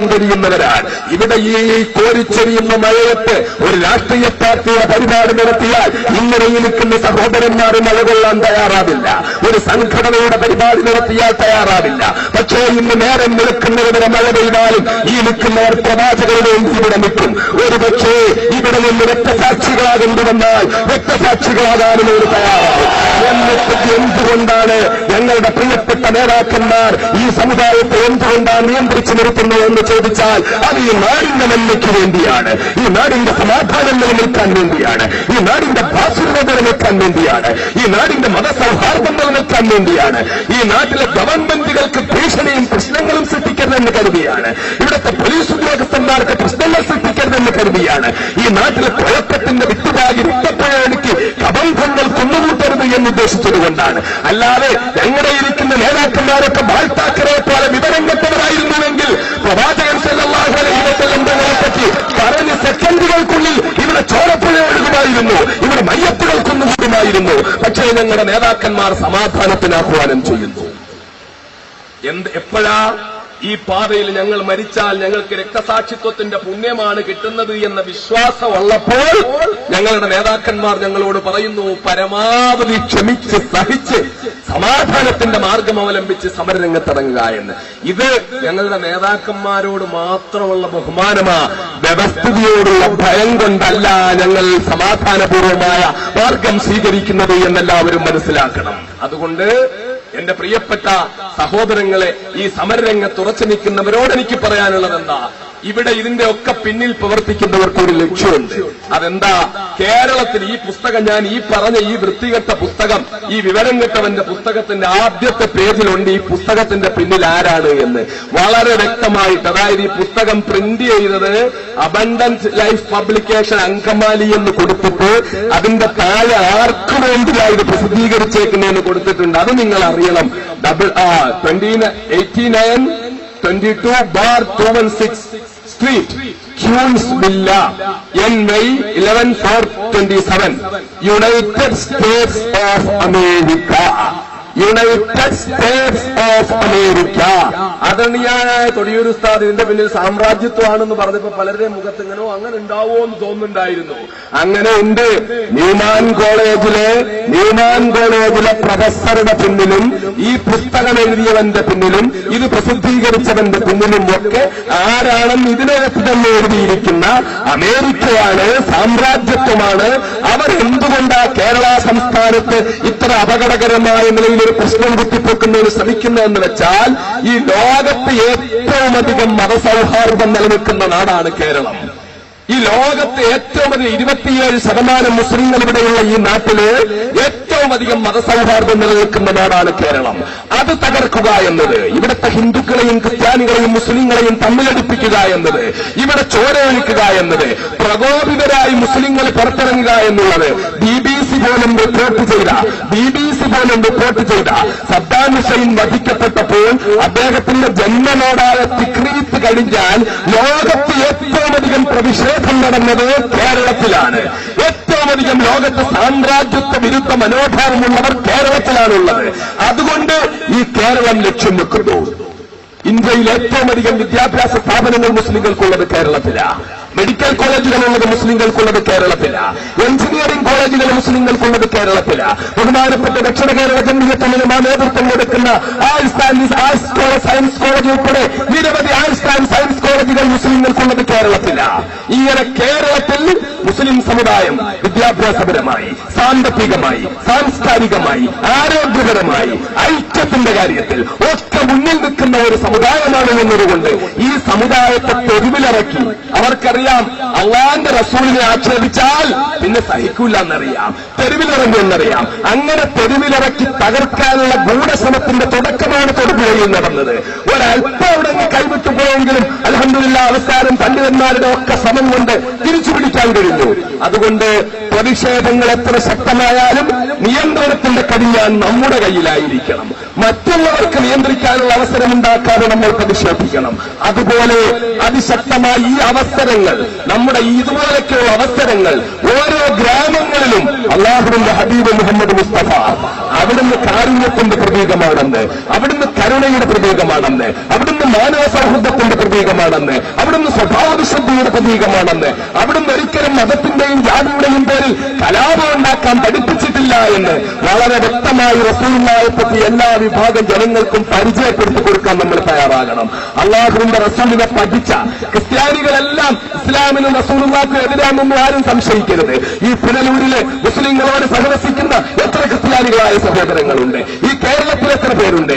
കൊണ്ടിരിക്കുന്നവരാണ് ഇവിടെ ഈ കോരിച്ചെറിയുന്ന മഴയത്ത് ഒരു രാഷ്ട്രീയ പാർട്ടിയെ പരിപാടി നടത്തിയാൽ ഇങ്ങനെ സഹോദരന്മാരെ സഹോദരന്മാർ മഴകൊള്ളാൻ തയ്യാറാവില്ല ഒരു സംഘടനയുടെ പരിപാടി നടത്തിയാൽ തയ്യാറാവില്ല പക്ഷേ ഇന്ന് നേരം നിൽക്കുന്നവരുടെ മഴ പെയ്താലും ഈ നിൽക്കുന്നവർ പ്രവാചകരുടെ ഇവിടെ നിൽക്കും ഒരു പക്ഷേ ഈ ഇവിടെ നിന്ന് രക്തസാക്ഷികളാകേണ്ടി വന്നാൽ രക്തസാക്ഷികളാകാനും ഒരു തയ്യാറാണ് എന്നിട്ട് എന്തുകൊണ്ടാണ് ഞങ്ങളുടെ പ്രിയപ്പെട്ട നേതാക്കന്മാർ ഈ സമുദായത്തെ എന്തുകൊണ്ടാണ് നിയന്ത്രിച്ചു നിർത്തുന്നത് എന്ന് ചോദിച്ചാൽ അത് ഈ നാടിന്റെ നന്മയ്ക്ക് വേണ്ടിയാണ് ഈ നാടിന്റെ സമാധാനം നിലനിൽക്കാൻ വേണ്ടിയാണ് ഈ നാടിന്റെ ഭാസുരത നിലനിൽക്കാൻ വേണ്ടിയാണ് ഈ നാടിന്റെ മതസൗഹാർദ്ദം നിലനിൽക്കാൻ വേണ്ടിയാണ് ഈ നാട്ടിലെ ഗവൺമെന്റുകൾക്ക് ഭീഷണിയും പ്രശ്നങ്ങളും സൃഷ്ടിക്കരുതെന്ന് കരുതിയാണ് ഇവിടുത്തെ പോലീസ് ഉദ്യോഗസ്ഥ കരുതിയാണ് ഈ നാട്ടിലെ കുഴപ്പത്തിന്റെ വിട്ടുപാകി ഇട്ടപ്പോഴേക്ക് പ്രബന്ധങ്ങൾ കൊന്നുകൂട്ടരുത് എന്ന് ഉദ്ദേശിച്ചതുകൊണ്ടാണ് അല്ലാതെ ഞങ്ങളുടെ ഇരിക്കുന്ന നേതാക്കന്മാരൊക്കെ ഭാരതാക്കരെ പോലെ വിവരങ്ങത്തവരായിരുന്നുവെങ്കിൽ പ്രവാചകൻ സല്ലാഹു അലൈഹി പറ്റി പറഞ്ഞ് സെക്കൻഡുകൾക്കുള്ളിൽ ഇവിടെ ചോരപ്പുഴ ഒഴുകുമായിരുന്നു ഇവിടെ മയ്യപ്പുകൾ കൊന്നുകൂടുമായിരുന്നു പക്ഷേ ഞങ്ങളുടെ നേതാക്കന്മാർ സമാധാനത്തിന് ആഹ്വാനം ചെയ്യുന്നു എന്ത് എപ്പോഴാ ഈ പാതയിൽ ഞങ്ങൾ മരിച്ചാൽ ഞങ്ങൾക്ക് രക്തസാക്ഷിത്വത്തിന്റെ പുണ്യമാണ് കിട്ടുന്നത് എന്ന വിശ്വാസമുള്ളപ്പോൾ ഞങ്ങളുടെ നേതാക്കന്മാർ ഞങ്ങളോട് പറയുന്നു പരമാവധി ക്ഷമിച്ച് സഹിച്ച് സമാധാനത്തിന്റെ മാർഗം അവലംബിച്ച് സമരരംഗത്തിറങ്ങുക എന്ന് ഇത് ഞങ്ങളുടെ നേതാക്കന്മാരോട് മാത്രമുള്ള ബഹുമാനമാ വ്യവസ്ഥിതിയോടുള്ള ഭയം കൊണ്ടല്ല ഞങ്ങൾ സമാധാനപൂർവമായ മാർഗം സ്വീകരിക്കുന്നത് എന്നെല്ലാവരും മനസ്സിലാക്കണം അതുകൊണ്ട് എന്റെ പ്രിയപ്പെട്ട സഹോദരങ്ങളെ ഈ സമരരംഗത്ത് ഉറച്ചു നിൽക്കുന്നവരോട് എനിക്ക് പറയാനുള്ളത് എന്താ ഇവിടെ ഇതിന്റെ ഒക്കെ പിന്നിൽ പ്രവർത്തിക്കുന്നവർക്ക് ഒരു ലക്ഷ്യമുണ്ട് അതെന്താ കേരളത്തിൽ ഈ പുസ്തകം ഞാൻ ഈ പറഞ്ഞ ഈ വൃത്തികെട്ട പുസ്തകം ഈ വിവരം കെട്ടവന്റെ പുസ്തകത്തിന്റെ ആദ്യത്തെ പേജിലുണ്ട് ഈ പുസ്തകത്തിന്റെ പിന്നിൽ ആരാണ് എന്ന് വളരെ വ്യക്തമായിട്ട് അതായത് ഈ പുസ്തകം പ്രിന്റ് ചെയ്തത് അബണ്ടൻസ് ലൈഫ് പബ്ലിക്കേഷൻ അങ്കമാലി എന്ന് കൊടുത്തിട്ട് അതിന്റെ താഴെ ആർക്ക് വേണ്ടിയാണ് ഇത് പ്രസിദ്ധീകരിച്ചേക്കുന്നതെന്ന് കൊടുത്തിട്ടുണ്ട് അത് നിങ്ങൾ അറിയണം double twenty eighty nine twenty two bar two one six 3. Choose Billah. NY 11/4/27. United States of America. United States America അതണിയാനായ Thodiyoor ഉസ്താദ് ഇതിന്റെ പിന്നിൽ സാമ്രാജ്യത്വമാണെന്ന് പറഞ്ഞപ്പോ പലരുടെ മുഖത്ത് ഇങ്ങനെ അങ്ങനെ ഉണ്ടാവോ എന്ന് തോന്നുന്നുണ്ടായിരുന്നു അങ്ങനെ ഉണ്ട് ന്യൂമാൻ കോളേജിലെ ന്യൂമാൻ കോളേജിലെ പ്രൊഫസറുടെ പിന്നിലും ഈ പുസ്തകം എഴുതിയവന്റെ പിന്നിലും ഇത് പ്രസിദ്ധീകരിച്ചവന്റെ പിന്നിലും ഒക്കെ ആരാണെന്ന് ഇതിനകത്ത് തന്നെ എഴുതിയിരിക്കുന്ന അമേരിക്കയാണ് സാമ്രാജ്യത്വമാണ് അവർ അവരെന്തുകൊണ്ടാ കേരള സംസ്ഥാനത്ത് ഇത്ര അപകടകരമായ നിലയിൽ ഒരു പ്രശ്നം കുത്തിപ്പൊക്കുന്നതിന് ശ്രമിക്കുന്ന എന്ന് വെച്ചാൽ ഈ ലോകത്ത് ഏറ്റവും അധികം മതസൗഹാർദ്ദം നിലനിൽക്കുന്ന നാടാണ് കേരളം ഈ ലോകത്ത് ഏറ്റവും അധികം ഇരുപത്തിയേഴ് ശതമാനം മുസ്ലിങ്ങൾ ഇവിടെയുള്ള ഈ നാട്ടില് ഏറ്റവും അധികം മതസൗഹാർദ്ദം നിലനിൽക്കുന്ന നാടാണ് കേരളം അത് തകർക്കുക എന്നത് ഇവിടുത്തെ ഹിന്ദുക്കളെയും ക്രിസ്ത്യാനികളെയും മുസ്ലിങ്ങളെയും തമ്മിലടിപ്പിക്കുക എന്നത് ഇവിടെ ചോരയൊഴിക്കുക എന്നത് പ്രകോപിതരായി മുസ്ലിങ്ങൾ പുറത്തിറങ്ങുക എന്നുള്ളത് ബി പോലും റിപ്പോർട്ട് ചെയ്ത ബി ബി സി പോലും റിപ്പോർട്ട് ചെയ്ത സദ്ദാം ഹുസൈൻ വധിക്കപ്പെട്ടപ്പോൾ അദ്ദേഹത്തിന്റെ ജന്മനാടായ തിക്രീത്ത് കഴിഞ്ഞാൽ ലോകത്ത് ഏറ്റവും അധികം പ്രതിഷേധം നടന്നത് കേരളത്തിലാണ് ഏറ്റവും അധികം ലോകത്ത് സാമ്രാജ്യത്വ വിരുദ്ധ മനോഭാവമുള്ളവർ കേരളത്തിലാണുള്ളത് അതുകൊണ്ട് ഈ കേരളം ലക്ഷ്യം വെക്കുന്നു ഇന്ത്യയിൽ ഏറ്റവും അധികം വിദ്യാഭ്യാസ സ്ഥാപനങ്ങൾ മുസ്ലിങ്ങൾക്കുള്ളത് കേരളത്തിലാണ് മെഡിക്കൽ കോളേജുകളുള്ളത് മുസ്ലിങ്ങൾക്കുള്ളത് കേരളത്തില എഞ്ചിനീയറിംഗ് കോളേജുകൾ മുസ്ലിങ്ങൾക്കുള്ളത് കേരളത്തില ബഹുമാനപ്പെട്ട ദക്ഷിണ കേരള ജംഗീയത്തിലും ആ നേതൃത്വം കൊടുക്കുന്ന ആർട്സ് സയൻസ് കോളേജ് ഉൾപ്പെടെ നിരവധി ആർട്സ് സയൻസ് കോളേജുകൾ മുസ്ലിങ്ങൾക്കുള്ളത് കേരളത്തില ഇങ്ങനെ കേരളത്തിൽ മുസ്ലിം സമുദായം വിദ്യാഭ്യാസപരമായി സാമ്പത്തികമായി സാംസ്കാരികമായി ആരോഗ്യപരമായി ഐക്യത്തിന്റെ കാര്യത്തിൽ ഒക്കെ മുന്നിൽ നിൽക്കുന്ന ഒരു സമുദായമാണ് എന്നതുകൊണ്ട് ഈ സമുദായത്തെ തെരുവിലിറക്കി അവർക്കറിയാം അള്ളാന്റെ റസൂലിനെ ആക്ഷേപിച്ചാൽ പിന്നെ സഹിക്കില്ല എന്നറിയാം തെരുവിലിറങ്ങി എന്നറിയാം അങ്ങനെ തെരുവിലിറക്കി തകർക്കാനുള്ള ഗൂഢശ്രമത്തിന്റെ തുടക്കമാണ് തൊടുപുഴയിൽ നടന്നത് ഒരൽപ്പം അവിടെ കൈവിട്ടു പോയെങ്കിലും അലഹമില്ല അവസാനം പണ്ഡിതന്മാരുടെ ഒക്കെ ശ്രമം കൊണ്ട് തിരിച്ചു പിടിക്കാൻ കഴിഞ്ഞു അതുകൊണ്ട് പ്രതിഷേധങ്ങൾ എത്ര ശക്തമായാലും നിയന്ത്രണത്തിന്റെ കടിയാൻ നമ്മുടെ കയ്യിലായിരിക്കണം മറ്റുള്ളവർക്ക് നിയന്ത്രിക്കാനുള്ള അവസരമുണ്ടാക്കാതെ നമ്മൾ പ്രതിഷേധിക്കണം അതുപോലെ അതിശക്തമായ ഈ അവസരങ്ങൾ നമ്മുടെ ഇതുപോലൊക്കെയുള്ള അവസരങ്ങൾ ഓരോ ഗ്രാമങ്ങളിലും അള്ളാഹുവിന്റെ ഹബീബ് മുഹമ്മദ് മുസ്തഫ അവിടുന്ന് കാരുണ്യത്തിന്റെ പ്രതീകമാണെന്ന് അവിടുന്ന് കരുണയുടെ പ്രതീകമാണെന്ന് അവിടുന്ന് മാനവ സൗഹൃദത്തിന്റെ പ്രതീകമാണെന്ന് സ്വഭാവശുദ്ധിയുടെ പ്രതീകമാണെന്ന് അവിടുന്ന് ഒരിക്കലും മതത്തിന്റെയും ജാതിയുടെയും പേരിൽ കലാപം ഉണ്ടാക്കാൻ പഠിപ്പിച്ചിട്ടില്ല എന്ന് വളരെ വ്യക്തമായി റസൂലിനായെ എല്ലാ വിഭാഗം ജനങ്ങൾക്കും പരിചയപ്പെടുത്തി കൊടുക്കാൻ നമ്മൾ തയ്യാറാകണം അള്ളാഹുവിന്റെ റസൂലിനെ പഠിച്ച ക്രിസ്ത്യാനികളെല്ലാം ഇസ്ലാമിനും റസൂലുള്ളാക്കും എതിരാണെന്നും ആരും സംശയിക്കരുത് ഈ പുനലൂരിലെ മുസ്ലിങ്ങളോട് സഹവസിക്കുന്ന എത്ര ക്രിസ്ത്യാനികളായ സഹോദരങ്ങളുണ്ട് ഈ കേരളത്തിൽ എത്ര പേരുണ്ട്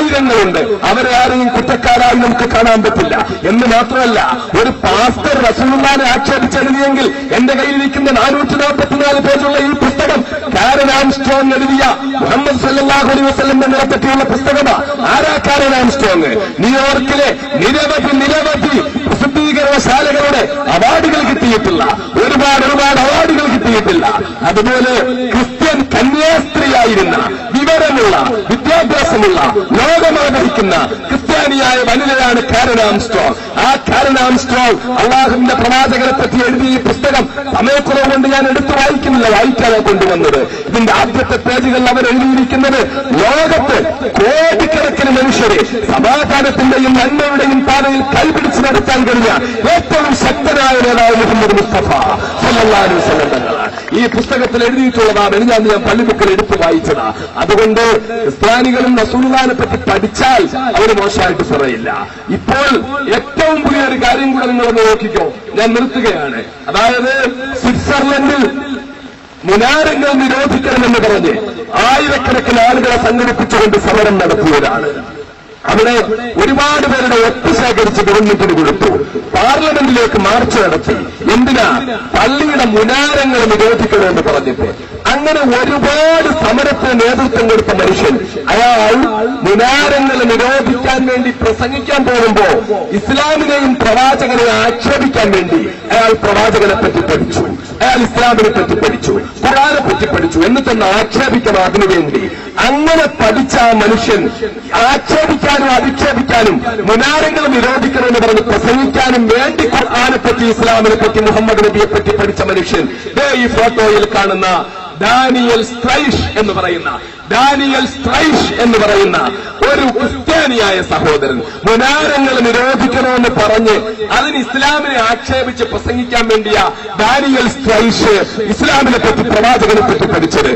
ആയിരങ്ങളുണ്ട് ആരെയും കുറ്റക്കാരായി നമുക്ക് കാണാൻ പറ്റില്ല എന്ന് മാത്രമല്ല ഒരു പാസ്റ്റർ റസൂൽമാനെ ആക്ഷേപിച്ചെഴുതിയെങ്കിൽ എന്റെ കയ്യിലിരിക്കുന്ന നാനൂറ്റി നാൽപ്പത്തിനാല് പേജുള്ള ഈ പുസ്തകം കാരൻ ആംസ്ട്രോങ് എഴുതിയ മുഹമ്മദ് സല്ലാഹു അലൈ വസ്ലം എന്നതിനെ പറ്റിയുള്ള പുസ്തകമാണ് ആരാ കാരൻ ആംസ്ട്രോങ് ന്യൂയോർക്കിലെ നിരവധി നിരവധി ശാലകളുടെ അവാർഡുകൾ കിട്ടിയിട്ടില്ല ഒരുപാട് ഒരുപാട് അവാർഡുകൾ കിട്ടിയിട്ടില്ല അതുപോലെ ക്രിസ്ത്യൻ കന്യാസ്ത്രീയായിരുന്ന ബോധമുള്ള വിദ്യാഭ്യാസമുള്ള ലോകമാഗ്രഹിക്കുന്ന ക്രിസ്ത്യാനിയായ വനിതയാണ് കാരനാം ആംസ്ട്രോങ് ആ കാരനാം ആംസ്ട്രോങ് അള്ളാഹുവിന്റെ പ്രവാചകരെ പറ്റി എഴുതിയ ഈ പുസ്തകം സമയക്കുറവുകൊണ്ട് ഞാൻ എടുത്തു വായിക്കുന്നില്ല വായിക്കാതെ കൊണ്ടുവന്നത് ഇതിന്റെ ആദ്യത്തെ പേജുകളിൽ അവർ എഴുതിയിരിക്കുന്നത് ലോകത്ത് കോടിക്കണക്കിന് മനുഷ്യരെ സമാധാനത്തിന്റെയും നന്മയുടെയും പാതയിൽ കൈപിടിച്ച് നടത്താൻ കഴിഞ്ഞ ഏറ്റവും ശക്തനായ നേതാവ് മുഹമ്മദ് മുസ്തഫ സല്ലാ അലൈഹി ഈ പുസ്തകത്തിൽ എഴുതിയിട്ടുള്ളതാണ് ഞാൻ ഞാൻ പള്ളിബുക്കിൽ എടുത്ത് വായിച്ചതാ അതുകൊണ്ട് കൊണ്ട് ക്രിസ്ത്യാനികളും നസൂലിനെ പറ്റി പഠിച്ചാൽ അവർ മോശമായിട്ട് പറയില്ല ഇപ്പോൾ ഏറ്റവും പുതിയ ഒരു കാര്യം കൂടെ നിങ്ങൾ നോക്കിക്കോ ഞാൻ നിർത്തുകയാണ് അതായത് സ്വിറ്റ്സർലൻഡിൽ മുനാരങ്ങൾ നിരോധിക്കണമെന്ന് പറഞ്ഞ് ആയിരക്കണക്കിന് ആളുകളെ സംഘടിപ്പിച്ചുകൊണ്ട് സമരം നടത്തിയതാണ് അവിടെ ഒരുപാട് പേരുടെ ഒപ്പ് ശേഖരിച്ച് ഗവൺമെന്റിന് കൊടുത്തു പാർലമെന്റിലേക്ക് മാർച്ച് നടത്തി എന്തിനാ പള്ളിയുടെ മുനാരങ്ങൾ നിരോധിക്കണമെന്ന് പറഞ്ഞിട്ട് അങ്ങനെ ഒരുപാട് സമരത്തിന് നേതൃത്വം കൊടുത്ത മനുഷ്യൻ അയാൾ വിനാരങ്ങളെ നിരോധിക്കാൻ വേണ്ടി പ്രസംഗിക്കാൻ പോകുമ്പോ ഇസ്ലാമിനെയും പ്രവാചകനെ ആക്ഷേപിക്കാൻ വേണ്ടി അയാൾ പ്രവാചകനെ പറ്റി പഠിച്ചു അയാൾ ഇസ്ലാമിനെ പറ്റി പഠിച്ചു കുറാനെ പറ്റി പഠിച്ചു തന്നെ ആക്ഷേപിക്കണം അതിനുവേണ്ടി വേണ്ടി അങ്ങനെ പഠിച്ച ആ മനുഷ്യൻ ആക്ഷേപിക്കാനും അധിക്ഷേപിക്കാനും മുനാരങ്ങൾ നിരോധിക്കണമെന്ന് പറഞ്ഞ് പ്രസംഗിക്കാനും വേണ്ടി ഖുർആാനെ പറ്റി ഇസ്ലാമിനെ പറ്റി മുഹമ്മദ് നബിയെ പറ്റി പഠിച്ച മനുഷ്യൻ ഈ ഫോട്ടോയിൽ കാണുന്ന ഡാനിയൽ സ്ത്രൈഷ് എന്ന് പറയുന്ന ഡാനിയൽ സ്ത്രൈഷ് എന്ന് പറയുന്ന ഒരു ക്രിസ്ത്യാനിയായ സഹോദരൻ മുനാരങ്ങൾ നിരോധിക്കണമെന്ന് പറഞ്ഞ് അതിന് ഇസ്ലാമിനെ ആക്ഷേപിച്ച് പ്രസംഗിക്കാൻ വേണ്ടിയ ഡാനിയൽ സ്ത്രൈഷ് ഇസ്ലാമിനെ പറ്റി പ്രവാചകനെ പറ്റി പഠിച്ചത്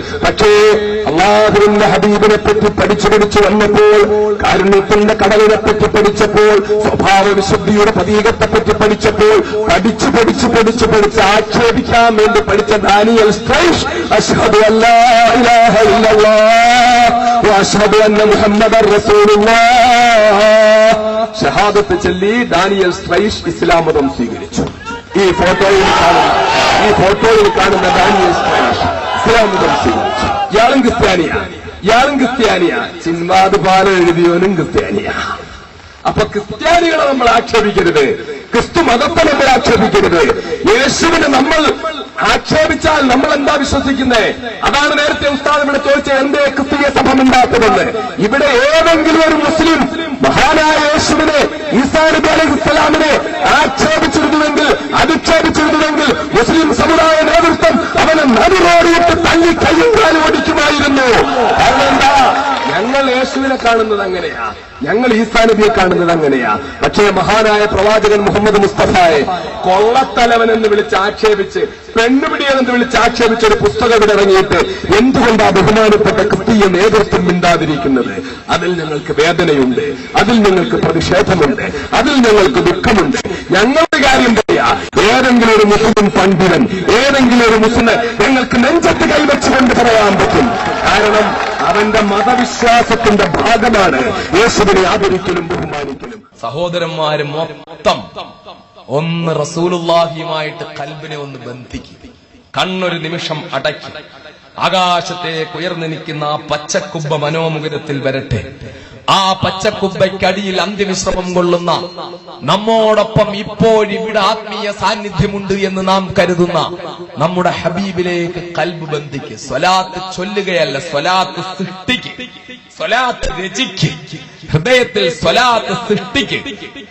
അള്ളാഹുവിന്റെ ഹബീബിനെ പറ്റി പഠിച്ചു പഠിച്ചു വന്നപ്പോൾ കാരുണ്യത്തിന്റെ കടലിനെ പറ്റി പഠിച്ചപ്പോൾ സ്വഭാവ വിശുദ്ധിയുടെ പ്രതീകത്തെ പറ്റി പഠിച്ചപ്പോൾ പഠിച്ചു പഠിച്ചു പഠിച്ചു പഠിച്ച് ആക്ഷേപിക്കാൻ വേണ്ടി പഠിച്ച ദാനിയൽ സ്ട്രൈഷ് അഷ്ഹദു ഇല്ലല്ലാഹ് അഷ്ഹദു അന്ന ഷഹാദത്ത് ചൊല്ലി ദാനിയൽ സ്ട്രൈഷ് ഇസ്ലാമതം സ്വീകരിച്ചു ഈ ഫോട്ടോയിൽ കാണുന്ന ഈ ഫോട്ടോയിൽ കാണുന്ന ദാനിയൽ സ്ട്രൈഷ് ഇസ്ലാം പരിശീലിച്ചു ഇയാളും ക്രിസ്ത്യാനിയാ ഇയാളും ക്രിസ്ത്യാനിയാ ചിന്മാത് പാല എഴുതിയവനും ക്രിസ്ത്യാനിയാ അപ്പൊ ക്രിസ്ത്യാനികളെ നമ്മൾ ആക്ഷേപിക്കരുത് ക്രിസ്തു മതത്തെ നമ്മൾ ആക്ഷേപിക്കരുത് യേശുവിനെ നമ്മൾ ആക്ഷേപിച്ചാൽ നമ്മൾ എന്താ വിശ്വസിക്കുന്നത് അതാണ് നേരത്തെ ഉസ്താദ് ഇവിടെ ചോദിച്ചത് എന്തേ ക്രിസ്തീയ സഭ ഉണ്ടാക്കുന്നതെന്ന് ഇവിടെ ഏതെങ്കിലും ഒരു മുസ്ലിം മഹാനായ യേശുവിനെ ഈസാ നബി അലൈഹി ഇസ്ലാമിനെ ആക്ഷേപിച്ചിരുന്നുവെങ്കിൽ കാണുന്നത് അങ്ങനെയാ ഞങ്ങൾ ഈ നബിയെ കാണുന്നത് അങ്ങനെയാ പക്ഷേ മഹാനായ പ്രവാചകൻ മുഹമ്മദ് മുസ്തഫയെ കൊള്ളത്തലവൻ എന്ന് വിളിച്ച് ആക്ഷേപിച്ച് പെണ്ണുപിടിയെന്ന് വിളിച്ച് ആക്ഷേപിച്ച ഒരു പുസ്തകം ഇറങ്ങിയിട്ട് എന്തുകൊണ്ട് ആ ബഹുമാനപ്പെട്ട ക്രിസ്തീയ നേതൃത്വം മിണ്ടാതിരിക്കുന്നത് അതിൽ ഞങ്ങൾക്ക് വേദനയുണ്ട് അതിൽ ഞങ്ങൾക്ക് പ്രതിഷേധമുണ്ട് അതിൽ ഞങ്ങൾക്ക് ദുഃഖമുണ്ട് ഞങ്ങളുടെ കാര്യം പറയാ ഏതെങ്കിലും ഒരു മുസ്ലിം പണ്ഡിതൻ ഏതെങ്കിലും ഒരു മുസ്ലിം ഞങ്ങൾക്ക് നെഞ്ചത്ത് കൈവച്ചുകൊണ്ട് പറയാൻ പറ്റും കാരണം അവന്റെ മതവിശ്വാസത്തിന്റെ ഭാഗമാണ് യേശുവിനെ ആദരിക്കലും ബഹുമാനിക്കലും സഹോദരന്മാര് മൊത്തം ഒന്ന് റസൂലുള്ളാഹിയുമായിട്ട് കൽബിനെ ഒന്ന് ബന്ധിക്കും കണ്ണൊരു നിമിഷം അടയ്ക്കും നിൽക്കുന്ന ആ പച്ചക്കുബ്ബ മനോമുകുരത്തിൽ വരട്ടെ ആ പച്ചക്കുബ്ബയ്ക്കടിയിൽ അന്ത്യവിശ്രമം കൊള്ളുന്ന നമ്മോടൊപ്പം ഇപ്പോഴിവിടെ ആത്മീയ സാന്നിധ്യമുണ്ട് എന്ന് നാം കരുതുന്ന നമ്മുടെ ഹബീബിലേക്ക് കൽബ് ബന്ധിക്ക് സ്വലാത്ത് ചൊല്ലുകയല്ല സ്വലാത്ത് സൃഷ്ടിക്ക് സ്വലാത്ത് രചിക്ക് ഹൃദയത്തിൽ സ്വലാത്ത് സൃഷ്ടിക്ക്